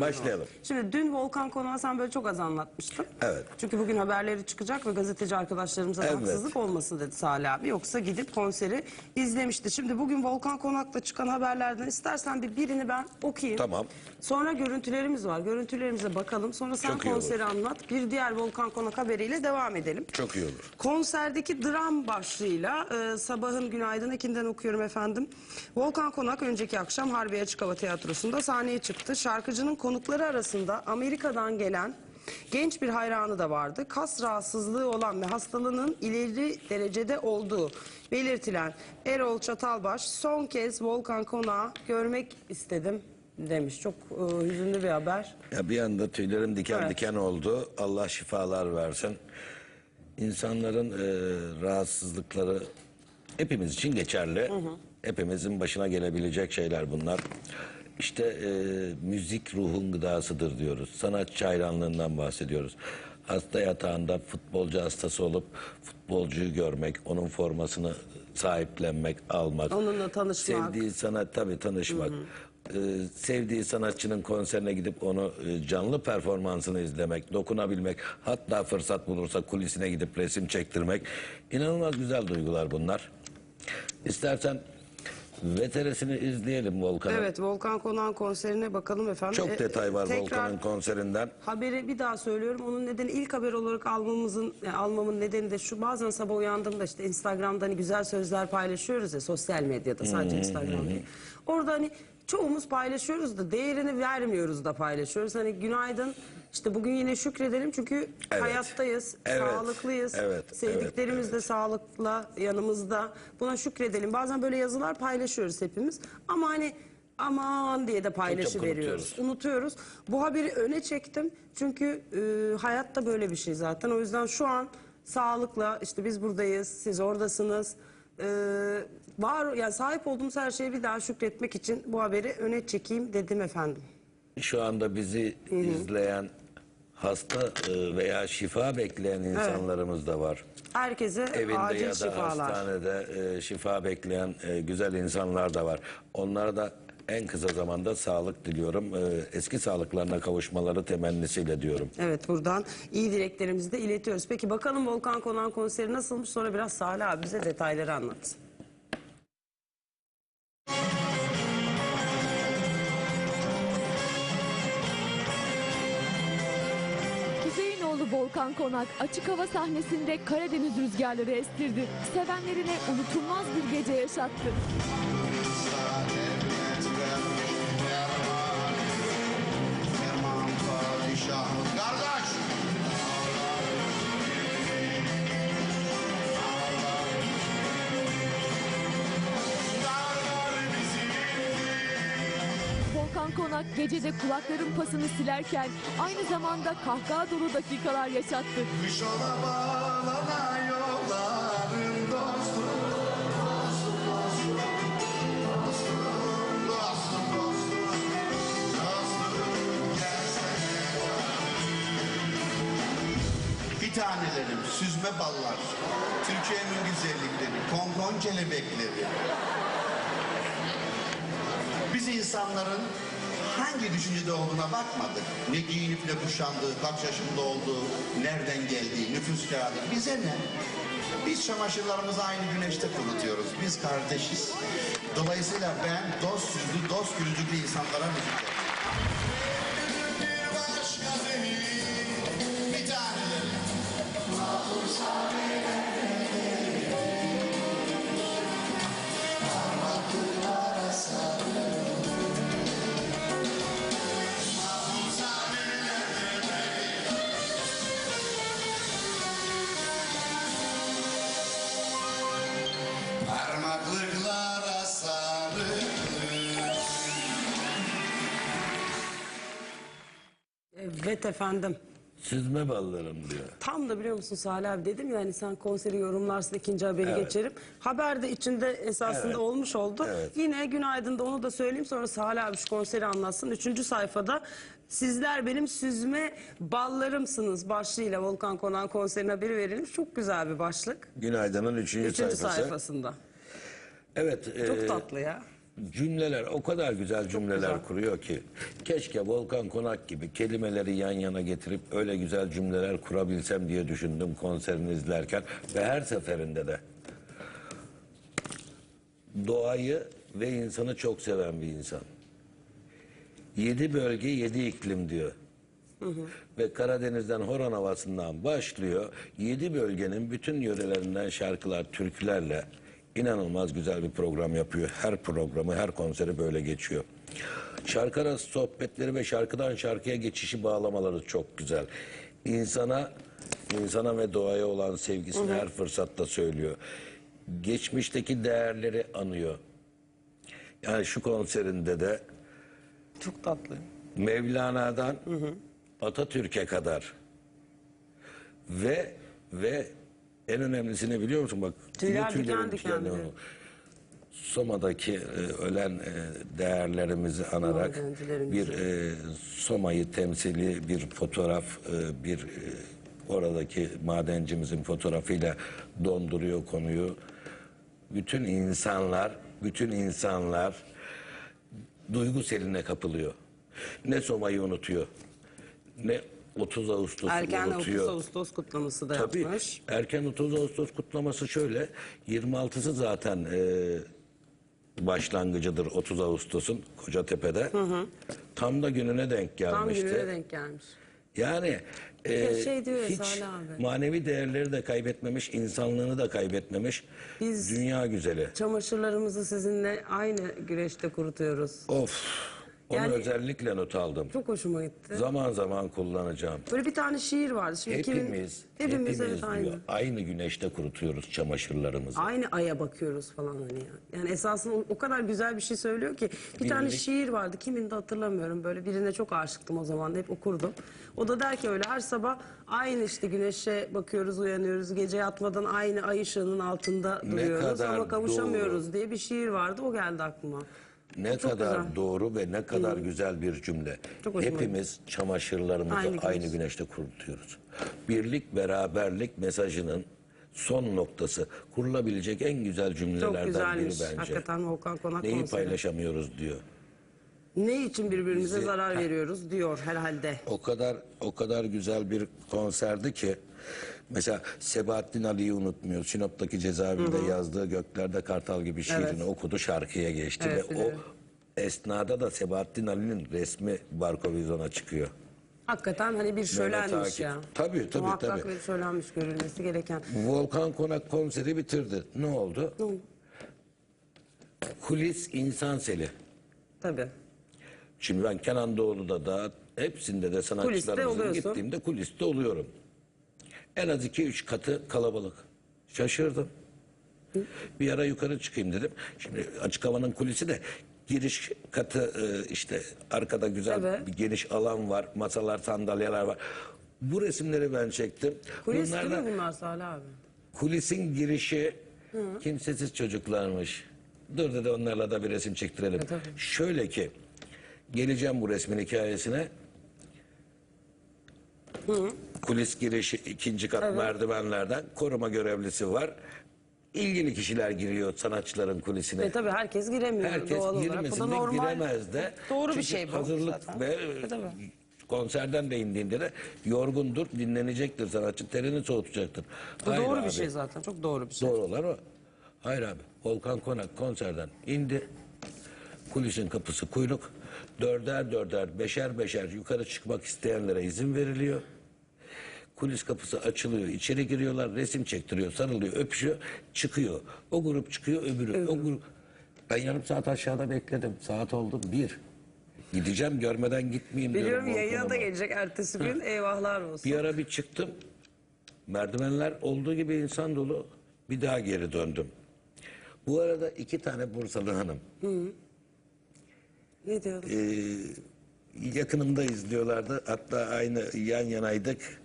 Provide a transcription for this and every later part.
Başlayalım. Şimdi dün Volkan Konağı sen böyle çok az anlatmıştın. Evet. Çünkü bugün haberleri çıkacak ve gazeteci arkadaşlarımıza da Evet. haksızlık olmasın dedi Salih abi. Yoksa gidip konseri izlemişti. Şimdi bugün Volkan Konak'ta çıkan haberlerden istersen bir birini ben okuyayım. Tamam. Sonra görüntülerimiz var. Görüntülerimize bakalım. Sonra sen Çok konseri anlat. Bir diğer Volkan Konak haberiyle devam edelim. Çok iyi olur. Konserdeki dram başlığıyla e, sabahın günaydın ekinden okuyorum efendim. Volkan Konak önceki akşam Harbiye Açık Hava Tiyatrosu'nda sahneye çıktı. Şarkıcının konukları arasında Amerika'dan gelen genç bir hayranı da vardı. Kas rahatsızlığı olan ve hastalığının ileri derecede olduğu belirtilen Erol Çatalbaş son kez Volkan Konak'ı görmek istedim demiş. Çok e, hüzünlü bir haber. Ya bir anda tüylerim diken Evet. diken oldu. Allah şifalar versin. İnsanların e, rahatsızlıkları hepimiz için geçerli. Hepimizin başına gelebilecek şeyler bunlar. İşte e, müzik ruhun gıdasıdır diyoruz. Sanatçı hayranlığından bahsediyoruz. Hasta yatağında futbolcu hastası olup futbolcuyu görmek, onun formasını sahiplenmek, almak. Onunla tanışmak. Sevdiği sanat tabii tanışmak. Ee, sevdiği sanatçının konserine gidip onu e, canlı performansını izlemek, dokunabilmek, hatta fırsat bulursa kulisine gidip resim çektirmek inanılmaz güzel duygular bunlar. İstersen veteresini izleyelim Volkan'ın. Evet Volkan Konak'ın konserine bakalım efendim. Çok E, detay var tekrar Volkan'ın konserinden. Haberi bir daha söylüyorum. Onun nedeni ilk haber olarak almamızın yani almamın nedeni de şu. Bazen sabah uyandığımda işte Instagram'da hani güzel sözler paylaşıyoruz ya sosyal medyada sadece Instagram değil. Orada hani çoğumuz paylaşıyoruz da değerini vermiyoruz da paylaşıyoruz. Hani günaydın işte bugün yine şükredelim çünkü Evet. hayattayız, Evet. sağlıklıyız. Evet. Sevdiklerimiz Evet. de sağlıkla yanımızda. Buna şükredelim. Bazen böyle yazılar paylaşıyoruz hepimiz. Ama hani aman diye de paylaşı veriyoruz. unutuyoruz. Unutuyoruz. Bu haberi öne çektim. Çünkü e, hayatta böyle bir şey zaten. O yüzden şu an sağlıkla işte biz buradayız, siz oradasınız. E, var yani sahip olduğumuz her şeye bir daha şükretmek için bu haberi öne çekeyim dedim efendim. Şu anda bizi izleyen hasta e, veya şifa bekleyen insanlarımız da var. Herkese Evinde acil ya da şifalar. hastanede e, şifa bekleyen e, güzel insanlar da var. Onlara da en kısa zamanda sağlık diliyorum. E, eski sağlıklarına kavuşmaları temennisiyle diyorum. Evet buradan iyi dileklerimizi de iletiyoruz. Peki bakalım Volkan Konan konseri nasılmış sonra biraz Salih abi bize detayları anlatsın. Volkan Konak açık hava sahnesinde Karadeniz rüzgarları estirdi. Sevenlerine unutulmaz bir gece yaşattı. Konak gecede kulakların pasını silerken aynı zamanda kahkaha dolu dakikalar yaşattı. Kış ola bağlana yollarım dostum. Bir tanelerim, süzme ballar, Türkiye'nin güzellikleri, kongon kelebekleri. Biz insanların hangi düşüncede olduğuna bakmadık. Ne giyinip ne kuşandığı, kaç yaşında olduğu, nereden geldiği, nüfus kağıdı. Bize ne? Biz çamaşırlarımızı aynı güneşte kurutuyoruz. Biz kardeşiz. Dolayısıyla ben dost yüzlü, dost gülücüklü insanlara müzik Evet efendim. Süzme ballarım diyor. Tam da biliyor musun Salih abi dedim ya hani sen konseri yorumlarsın ikinci haberi Evet. geçerim. Haber de içinde esasında Evet. olmuş oldu. Evet. Yine günaydın'da onu da söyleyeyim sonra Salih abi şu konseri anlatsın. Üçüncü sayfada sizler benim süzme ballarımsınız başlığıyla Volkan Konan konserine haberi verilmiş. Çok güzel bir başlık. Günaydın'ın üçüncü, Üçüncü sayfası. sayfasında. Evet. Çok e, tatlı ya. Cümleler o kadar güzel cümleler kuruyor ki keşke Volkan Konak gibi kelimeleri yan yana getirip öyle güzel cümleler kurabilsem diye düşündüm konserini izlerken ve her seferinde de doğayı ve insanı çok seven bir insan. Yedi bölge yedi iklim diyor. Ve Karadeniz'den Horon Havası'ndan başlıyor. Yedi bölgenin bütün yörelerinden şarkılar, türkülerle inanılmaz güzel bir program yapıyor. Her programı, her konseri böyle geçiyor. Şarkı arası sohbetleri ve şarkıdan şarkıya geçişi bağlamaları çok güzel. İnsana, insana ve doğaya olan sevgisini her fırsatta söylüyor. Geçmişteki değerleri anıyor. Yani şu konserinde de Çok tatlı. Mevlana'dan Atatürk'e kadar ve ve en önemlisini biliyor musun bak Tüyler ne diken diken. Soma'daki e, ölen e, değerlerimizi anarak bir e, Soma'yı temsili bir fotoğraf e, bir e, oradaki madencimizin fotoğrafıyla donduruyor konuyu. Bütün insanlar, bütün insanlar duygu seline kapılıyor. Ne Soma'yı unutuyor, ne 30 Ağustos'u Erken unutuyor. 30 Ağustos kutlaması da Tabii yapmış. erken 30 Ağustos kutlaması şöyle. 26'sı zaten e, başlangıcıdır 30 Ağustos'un Kocatepe'de. Tam da gününe denk Tam gelmişti. gününe denk gelmiş. Yani e, şey diyor ya hiç abi. manevi değerleri de kaybetmemiş, insanlığını da kaybetmemiş. Biz- Dünya güzeli. Çamaşırlarımızı sizinle aynı güreşte kurutuyoruz. Of. Onu Yani- özellikle not aldım. Çok hoşuma gitti. Zaman zaman kullanacağım. Böyle bir tane şiir vardı. Şimdi kimin- Hepimiz, hepimiz, hepimiz evet, diyor, aynı. aynı güneşte kurutuyoruz çamaşırlarımızı. Aynı aya bakıyoruz falan hani ya. Yani esasında o, o kadar güzel bir şey söylüyor ki. Bir tane şiir vardı. Kimin de hatırlamıyorum. Böyle birine çok aşıktım o zaman da hep okurdum. O da der ki öyle her sabah aynı işte güneşe bakıyoruz, uyanıyoruz. Gece yatmadan aynı ay ışığının altında Ne duruyoruz kadar ama kavuşamıyoruz diye bir şiir vardı. O geldi aklıma. Ne Çok kadar güzel. doğru ve ne kadar güzel bir cümle. Çok hoşuma Hepimiz çamaşırlarımızı Aynı aynı, güneş. güneşte kurutuyoruz. Birlik, beraberlik mesajının son noktası. Kurulabilecek en güzel Çok cümlelerden güzelmiş. biri bence. Hakikaten Volkan Konak Neyi konseri. paylaşamıyoruz diyor. Ne için birbirimize Bizi- zarar veriyoruz diyor herhalde. O kadar o kadar güzel bir konserdi ki mesela Sebahattin Ali'yi unutmuyor. Sinop'taki cezaevinde yazdığı Göklerde Kartal gibi şiirini Evet. okudu, şarkıya geçti Evet, ve biliyorum. o esnada da Sebahattin Ali'nin resmi Barkovizyon'a çıkıyor. Hakikaten hani bir şölenmiş ya. Tabii, tabii, Muhakkak tabii. bir şölenmiş görülmesi gereken. Volkan Konak konseri bitirdi. Ne oldu? Hı, Kulis insan seli. Tabii. Şimdi ben Kenan Doğulu'da da hepsinde de sanatçılarımızın oluyorsun. gittiğimde kuliste oluyorum. En az iki üç katı kalabalık. Şaşırdım. Bir ara yukarı çıkayım dedim. Şimdi açık havanın kulisi de giriş katı e, işte arkada güzel Evet. bir geniş alan var. Masalar, sandalyeler var. Bu resimleri ben çektim. Kulis Bunlar değil da- mi bunlar Salih abi? Kulisin girişi kimsesiz çocuklarmış. Dur dedi onlarla da bir resim çektirelim. E, tabii. Şöyle ki geleceğim bu resmin hikayesine. Kulis girişi ikinci kat merdivenlerden koruma görevlisi var. İlgili kişiler giriyor sanatçıların kulisine. E tabii herkes giremiyor Herkes doğal olarak. Bu da normal. giremez de. Doğru bir şey bu Hazırlık zaten. ve E tabii. konserden de indiğinde de yorgundur, dinlenecektir sanatçı, terini soğutacaktır. Bu Hayır doğru abi. bir şey zaten. Çok doğru bir şey. Doğru olan o. Hayır abi. Volkan Konak konserden indi. Kulisin kapısı kuyruk. Dörder dörder, beşer beşer yukarı çıkmak isteyenlere izin veriliyor. Kulis kapısı açılıyor, içeri giriyorlar, resim çektiriyor, sarılıyor, öpüşüyor, çıkıyor. O grup çıkıyor, öbürü. O grup. Ben yarım saat aşağıda bekledim. Saat oldu bir. Gideceğim görmeden gitmeyeyim Biliyorum diyorum yayına da gelecek ertesi gün. Eyvahlar olsun. Bir ara bir çıktım. Merdivenler olduğu gibi insan dolu. Bir daha geri döndüm. Bu arada iki tane Bursalı hanım. Ne diyorsun? Ee, yakınımda izliyorlardı. Hatta aynı yan yanaydık.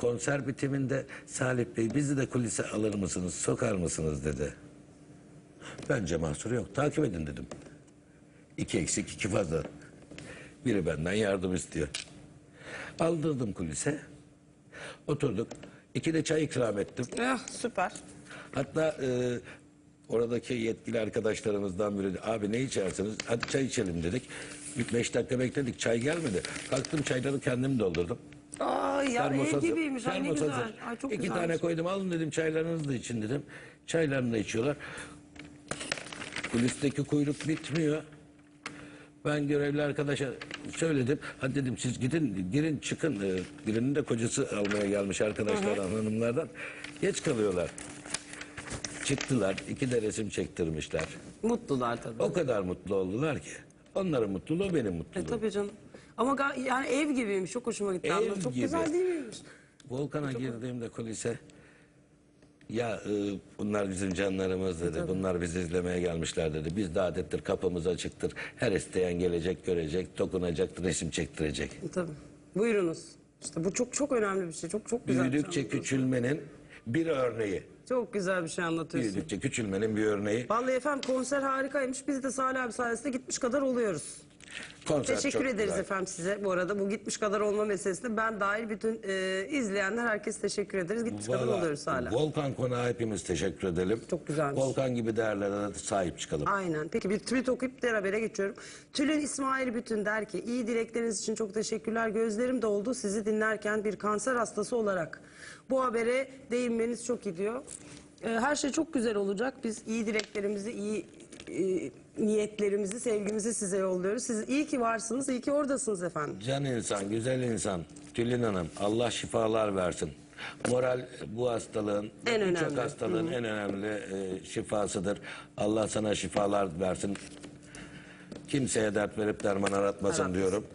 Konser bitiminde Salih Bey bizi de kulise alır mısınız, sokar mısınız dedi. Bence mahsuru yok. Takip edin dedim. İki eksik, iki fazla. Biri benden yardım istiyor. Aldırdım kulise. Oturduk. İki de çay ikram ettim. Ah, süper. Hatta e, Oradaki yetkili arkadaşlarımızdan biri dedi, abi ne içersiniz? Hadi çay içelim dedik. Beş dakika bekledik çay gelmedi. Kalktım çayları kendim doldurdum. Aa ya ev gibiymiş. Ay ne güzel. Ay çok İki güzelmiş. tane koydum alın dedim çaylarınızı da için dedim. Çaylarını da içiyorlar. Kulisteki kuyruk bitmiyor. Ben görevli arkadaşa söyledim. Hadi dedim siz gidin girin çıkın. Ee, birinin de kocası almaya gelmiş arkadaşlardan hanımlardan. Geç kalıyorlar. Çıktılar. iki de resim çektirmişler. Mutlular tabii. O kadar mutlu oldular ki. Onların mutluluğu benim E, mutluluğum. tabii canım. Ama ga- yani ev gibiymiş. Çok hoşuma gitti. Ev Anladım. Çok gibi. güzel değil miymiş? Volkan'a girdiğimde kulise ya e, bunlar bizim canlarımız dedi. Bunlar bizi izlemeye gelmişler dedi. Biz de adettir kapımız açıktır. Her isteyen gelecek görecek, dokunacak, resim çektirecek. E, tabii. Buyurunuz. İşte bu çok çok önemli bir şey. Çok çok güzel. bir şey Büyüdükçe anlatıyorsun. küçülmenin bir örneği. Çok güzel bir şey anlatıyorsun. Büyüdükçe küçülmenin bir örneği. Vallahi efendim konser harikaymış. Biz de Salih abi sayesinde gitmiş kadar oluyoruz. Konser Teşekkür çok ederiz güzel. efendim size. Bu arada bu gitmiş kadar olma meselesinde ben dahil bütün e, izleyenler herkes teşekkür ederiz. Gitmiş kadar oluyoruz hala. Volkan konağı hepimiz teşekkür edelim. Çok güzelmiş. Volkan gibi değerlere de sahip çıkalım. Aynen. Peki bir tweet okuyup diğer habere geçiyorum. Tülin İsmail Bütün der ki iyi dilekleriniz için çok teşekkürler. Gözlerim doldu sizi dinlerken bir kanser hastası olarak. Bu habere değinmeniz çok iyi diyor. Ee, her şey çok güzel olacak. Biz iyi dileklerimizi, iyi e, niyetlerimizi, sevgimizi size yolluyoruz. Siz iyi ki varsınız, iyi ki oradasınız efendim. Can insan, güzel insan. Tülin Hanım, Allah şifalar versin. Moral bu hastalığın, En birçok önemli. hastalığın en önemli e, şifasıdır. Allah sana şifalar versin. Kimseye dert verip derman aratmasın diyorum.